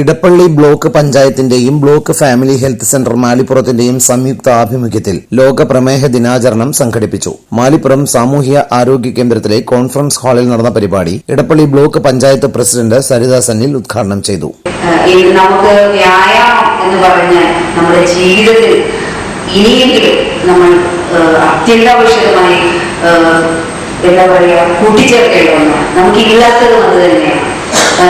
Edappally block പഞ്ചായത്തിന്റെയും block family health centre മാലിപ്പുറത്തിന്റെയും സംയുക്ത ആഭിമുഖ്യത്തിൽ ലോക പ്രമേഹ ദിനാചരണം സംഘടിപ്പിച്ചു. മാലിപ്പുറം സാമൂഹ്യ ആരോഗ്യ കേന്ദ്രത്തിലെ കോൺഫറൻസ് ഹാളിൽ നടന്ന പരിപാടി ഇടപ്പള്ളി ബ്ലോക്ക് പഞ്ചായത്ത് പ്രസിഡന്റ് സരിത സന്നിൽ ഉദ്ഘാടനം ചെയ്തു. നമുക്ക് വ്യായാമം എന്ന് പറഞ്ഞാൽ നമ്മുടെ ജീവിതത്തിൽ ഇനിയെങ്കിലും നമ്മൾ അത്യന്താപേക്ഷിതമായി എന്താ പറയുക കൂട്ടിച്ചേർക്കേണ്ട ഒന്നാണ് നമുക്ക് ഇല്ലാത്തതും അത് തന്നെയാണ്.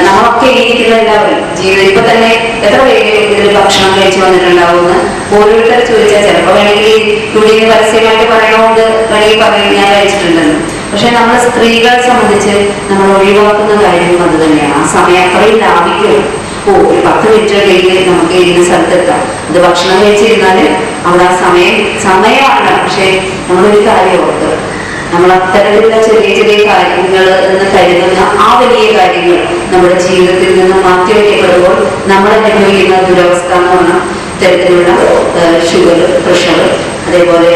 നമ്മളൊക്കെ ഇരിക്കുന്ന എല്ലാവരും ജീവിതം ഇപ്പൊ തന്നെ എത്ര പേര് ഭക്ഷണം കഴിച്ചു വന്നിട്ടുണ്ടാവുമെന്ന് ഓരോരുത്തർ ചോദിച്ചാൽ ചിലപ്പോൾ വേണമെങ്കിൽ നിന്ന് പരസ്യമായിട്ട് പറയണോണ്ട് വേണമെങ്കിൽ പറയും ഞാൻ കഴിച്ചിട്ടുണ്ടെന്ന്. പക്ഷെ നമ്മൾ സ്ത്രീകളെ സംബന്ധിച്ച് നമ്മൾ ഒഴിവാക്കുന്ന കാര്യം അത് തന്നെയാണ്. ആ സമയം അത്രയും ലാഭിക്കും ഓ ഒരു പത്ത് മിനിറ്റ് കഴിഞ്ഞ് നമുക്ക് ഇരുന്ന സ്ഥലത്തെത്താം ഇത് ഭക്ഷണം കഴിച്ചിരുന്നാൽ അവിടെ ആ സമയം സമയമാണ്. പക്ഷെ നമ്മളൊരു കാര്യം ഓർത്ത് നമ്മൾ അത്തരത്തിലുള്ള ചെറിയ ചെറിയ കാര്യങ്ങൾ നമ്മുടെ ജീവിതത്തിൽ നിന്ന് മാറ്റിവെക്കപ്പെടുമ്പോൾ നമ്മൾ അനുഭവിക്കുന്ന ദുരവസ്ഥ എന്ന് പറഞ്ഞാൽ ഇത്തരത്തിലുള്ള ഷുഗർ പ്രഷർ അതേപോലെ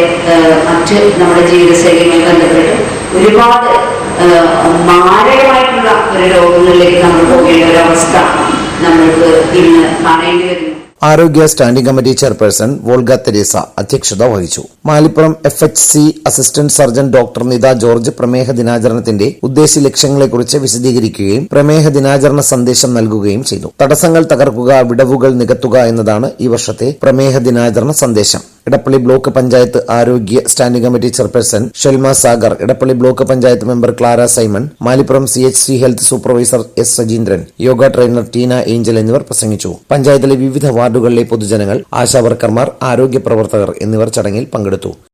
മറ്റ് നമ്മുടെ ജീവിതശൈലിയുമായി ബന്ധപ്പെട്ട് ഒരുപാട് മാരകമായിട്ടുള്ള ഒരു രോഗങ്ങളിലേക്ക് നമ്മൾ പോകേണ്ട ഒരു അവസ്ഥ നമ്മൾക്ക് ഇന്ന് കാണേണ്ടി വരുന്നു. ആരോഗ്യ standing committee chairperson Volga Theresa അധ്യക്ഷത വഹിച്ചു. Malippuram F H C assistant surgeon doctor Nitha George പ്രമേഹ ദിനാചരണത്തിന്റെ ഉദ്ദേശ ലക്ഷ്യങ്ങളെക്കുറിച്ച് വിശദീകരിക്കുകയും പ്രമേഹ ദിനാചരണ സന്ദേശം നൽകുകയും ചെയ്തു. തടസ്സങ്ങൾ തകർക്കുക വിടവുകൾ നികത്തുക എന്നതാണ് ഈ വർഷത്തെ പ്രമേഹ ദിനാചരണ സന്ദേശം. ഇടപ്പള്ളി ബ്ലോക്ക് പഞ്ചായത്ത് ആരോഗ്യ standing committee chairperson Shelma Sagar Edappally block panchayat member Clara Simon Malippuram C H C health supervisor S Sajeendran yoga trainer Tina Angel എന്നിവർ പ്രസംഗിച്ചു. പഞ്ചായത്തിലെ വിവിധ വാർഡുകളിലെ പൊതുജനങ്ങൾ ആശാവർക്കർമാർ ആരോഗ്യ പ്രവർത്തകർ എന്നിവർ ചടങ്ങിൽ പങ്കെടുത്തു.